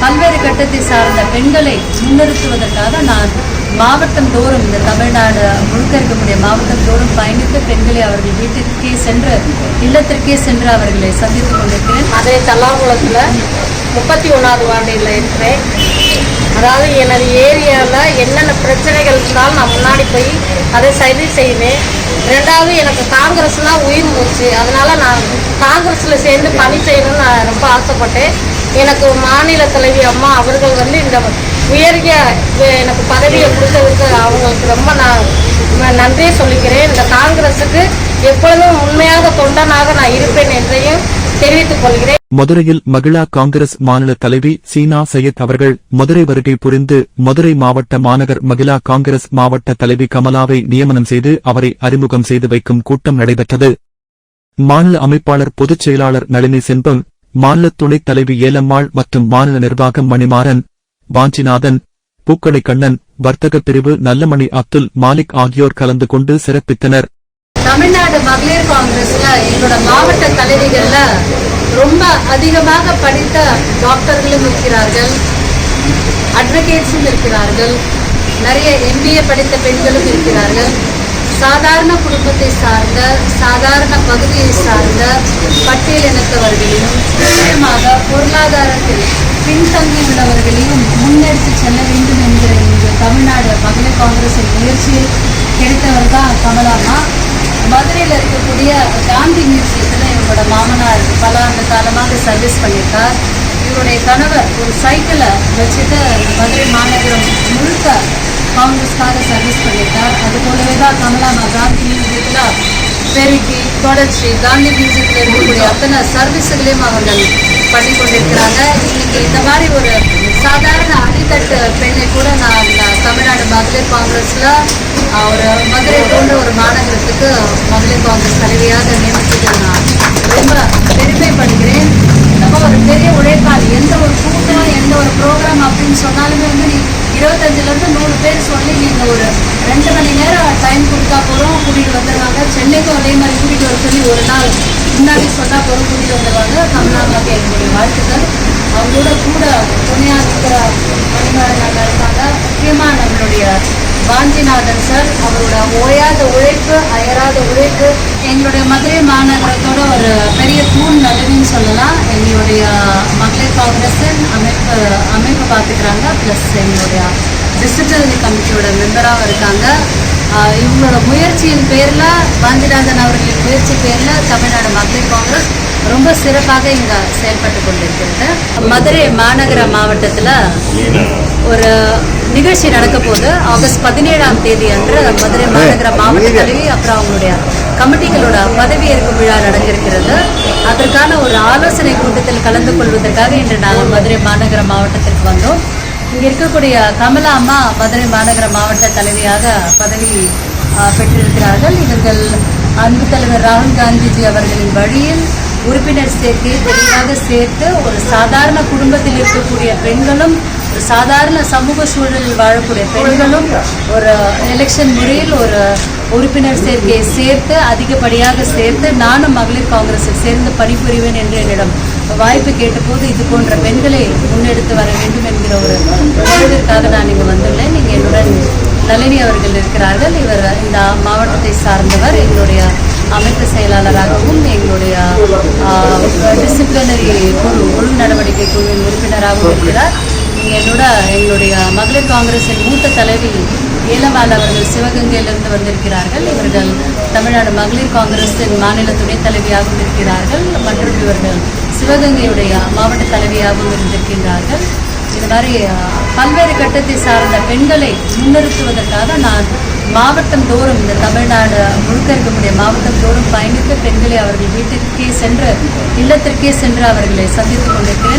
பல்வேறு கட்டத்தை சார்ந்த பெண்களை முன்னிறுத்துவதற்காக நான் மாவட்டம் தோறும் இந்த தமிழ்நாடு முழுக்க இருக்கக்கூடிய மாவட்டம் தோறும் பயணித்து பெண்களை அவர்கள் வீட்டிற்கே சென்று இல்லத்திற்கே சென்று அவர்களை சந்தித்துக் கொண்டிருக்கிறேன். அதே தலாகுளத்தில் முப்பத்தி ஒன்றாவது வார்டில் இருக்கிறேன். அதாவது எனது ஏரியாவில் என்னென்ன பிரச்சனைகள் இருந்தாலும் நான் முன்னாடி போய் அதை சரி செய்வேன். ரெண்டாவது எனக்கு காங்கிரஸ்னால் உயிர் மூச்சு அதனால நான் காங்கிரஸில் சேர்ந்து பணி செய்யணும்னு நான் ரொம்ப ஆசைப்பட்டேன். எனக்கு மாநில தலைவி அம்மா அவர்கள் வந்து இந்த உயரிய எனக்கு பதவியை கொடுத்ததுக்கு அவங்களுக்கு ரொம்ப நான் நன்றியை சொல்லிக்கிறேன். இந்த காங்கிரஸுக்கு எப்பொழுதும் உண்மையாக தொண்டனாக நான் இருப்பேன் என்றையும் தெரிவித்துக் கொள்கிறேன். மதுரையில் மகிழா காங்கிரஸ் மாநில தலைவி சீனா சையத் அவர்கள் மதுரை வருகை புரிந்து மதுரை மாவட்ட மாநகர் மகிழா காங்கிரஸ் மாவட்ட தலைவி கமலாவை நியமனம் செய்து அவரை அறிமுகம் செய்து வைக்கும் கூட்டம் நடைபெற்றது. மாநில அமைப்பாளர் பொதுச் செயலாளர் நளினி செல்வம் மாநில துணைத் தலைவி ஏலம்மாள் மற்றும் மாநில நிர்வாகம் மணிமாறன் வாஞ்சிநாதன் பூக்கடை கண்ணன் வர்த்தக பிரிவு நல்லமணி அப்துல் மாலிக் ஆகியோர் கலந்து கொண்டு சிறப்பித்தனர். தமிழ்நாடு மகளிர் காங்கிரஸ்ல எங்களோட மாவட்ட தலைவிகள்ல ரொம்ப அதிகமாக படித்த டாக்டர்களும் இருக்கிறார்கள். அட்வொகேட்ஸும் இருக்கிறார்கள். நிறைய எம்பிஏ படித்த பெண்களும் இருக்கிறார்கள். சாதாரண குடும்பத்தை சார்ந்த சாதாரண பகுதியை சார்ந்த பட்டியலினத்தவர்களையும் நிச்சயமாக பொருளாதாரத்தில் பின்தங்கியுள்ளவர்களையும் முன்னெடுத்து செல்ல வேண்டும் என்கிற இந்த தமிழ்நாடு மகளிர் காங்கிரஸின் முயற்சியில் கிடைத்தவர் தான் கமலாமா மதுரையில் இருக்கக்கூடிய காந்தி மியூசியத்தில் இவங்களோட மாமனார் பல ஆண்டு காலமாக சர்வீஸ் பண்ணியிருக்கார். இவருடைய கணவர் ஒரு சைக்கிளை வச்சுட்டு மதுரை மாநகரம் முழுக்க காங்கிரஸ்க்காக சர்வீஸ் பண்ணியிருக்கார் அது போலவே தான் கமலாமா காந்தி மியூசியத்தில் பெருக்கி தொடர்ச்சி காந்தி மியூசியத்தில் இருக்கக்கூடிய அத்தனை சர்வீஸுகளையும் அவர்கள் பண்ணி கொண்டிருக்கிறாங்க இன்னைக்கு இந்த மாதிரி ஒரு சாதாரண அடித்தட்டு பெண்ணை கூட நான் தமிழ்நாடு மகளிர் காங்கிரஸில் ஒரு மதுரை போன்ற ஒரு மாநகரத்துக்கு மகளிர் காங்கிரஸ் தலைவியாக நியமித்தது நான் ரொம்ப பெருமைப்படுகிறேன். நம்ம ஒரு பெரிய உழைப்பாளி எந்த ஒரு கூட்டம் எந்த ஒரு ப்ரோக்ராம் அப்படின்னு சொன்னாலுமே வந்து நீ இருபத்தஞ்சிலேருந்து நூறு பேர் சொல்லி நீங்கள் ஒரு ரெண்டு மணி நேரம் டைம் கொடுத்தா போகிறோம் கூட்டிகிட்டு வந்துடுவாங்க சென்னைக்கும் அதே மாதிரி கூட்டிகிட்டு வர சொல்லி ஒரு நாள் முன்னாடி சொன்னால் போகிறோம் கூட்டிகிட்டு வந்துடுவாங்க கமலாமாக்கு எங்களுடைய வாழ்த்துக்கள். அவங்களோட கூட துணையாக இருக்கிற பணியாளர்கள் இருக்காங்க. முக்கியமா நம்மளுடைய வாஞ்சிநாதன் சார் அவரோட ஓயாத உழைப்பு அயராத உழைப்பு எங்களுடைய மதுரை மாநகரத்தோட ஒரு பெரிய தூண் சொல்லலாம். எங்களுடைய மகளிர் காங்கிரஸின் அமைப்பு அமைப்பு பார்த்துக்கிறாங்க. ப்ளஸ் எங்களுடைய டிசிட்டல் கமிட்டியோட மெம்பராகவும் இருக்காங்க. இவங்களோட முயற்சியின் பேரில் வாஞ்சிநாதன் அவர்களின் முயற்சி பேரில் தமிழ்நாடு மகளிர் காங்கிரஸ் ரொம்ப சிறப்பாக இங்க செயல்பட்டு கொண்டிருக்கிறது. மதுரை மாநகர மாவட்டத்துல ஒரு நிகழ்ச்சி நடக்க போகுது. ஆகஸ்ட் பதினேழாம் தேதி அன்று மதுரை மாநகர மாவட்ட தலைவி அப்புறம் அவங்களுடைய கமிட்டிகளோட பதவியேற்பு விழா நடந்திருக்கிறது. அதற்கான ஒரு ஆலோசனை கூட்டத்தில் கலந்து கொள்வதற்காக இன்று நாங்கள் மதுரை மாநகர மாவட்டத்திற்கு வந்தோம். இங்கே இருக்கக்கூடிய கமலா அம்மா மதுரை மாநகர மாவட்ட தலைவியாக பதவி பெற்றிருக்கிறார்கள். இவர்கள் அன்பு தலைவர் ராகுல் காந்திஜி அவர்களின் வழியில் உறுப்பினர் சேர்க்கையை தெளிவாக சேர்த்து ஒரு சாதாரண குடும்பத்தில் இருக்கக்கூடிய பெண்களும் சாதாரண சமூக சூழலில் வாழக்கூடிய பெண்களும் ஒரு எலெக்ஷன் முறையில் ஒரு உறுப்பினர் சேர்க்கையை சேர்த்து அதிகப்படியாக சேர்த்து நானும் மகளிர் காங்கிரஸில் சேர்ந்து பணிபுரிவேன் என்று என்னிடம் வாய்ப்பு கேட்டபோது இது போன்ற பெண்களை முன்னெடுத்து வர வேண்டும் என்கிற ஒரு உணர்விற்காக நான் இங்கு வந்துள்ளேன். இங்கே என்னுடன் நளினி அவர்கள் இருக்கிறார்கள். இவர் இந்த மாவட்டத்தை சார்ந்தவர். எங்களுடைய அமைப்பு செயலாளராகவும் எங்களுடைய டிசிப்ளினரி குழு ஒழுங்கு நடவடிக்கை குழுவின் உறுப்பினராகவும் இருக்கிறார். என்னோட எங்களுடைய மகளிர் காங்கிரஸின் மூத்த தலைவி ஏலமால் அவர்கள் சிவகங்கையிலிருந்து வந்திருக்கிறார்கள். இவர்கள் தமிழ்நாடு மகளிர் காங்கிரஸின் மாநில துணைத் தலைவியாகவும் இருக்கிறார்கள். மற்றும் இவர்கள் சிவகங்கையுடைய மாவட்ட தலைவியாகவும் இருந்திருக்கின்றார்கள். இது மாதிரி பல்வேறு கட்டத்தை சார்ந்த பெண்களை முன்னிறுத்துவதற்காக நான் மாவட்டம் தோறும் இந்த தமிழ்நாடு முழுக்க இருக்கக்கூடிய மாவட்டம் தோறும் பயணித்து பெண்களை அவர்கள் வீட்டிற்கே சென்று இல்லத்திற்கே சென்று அவர்களை சந்தித்துக் கொண்டிருக்கிறேன்.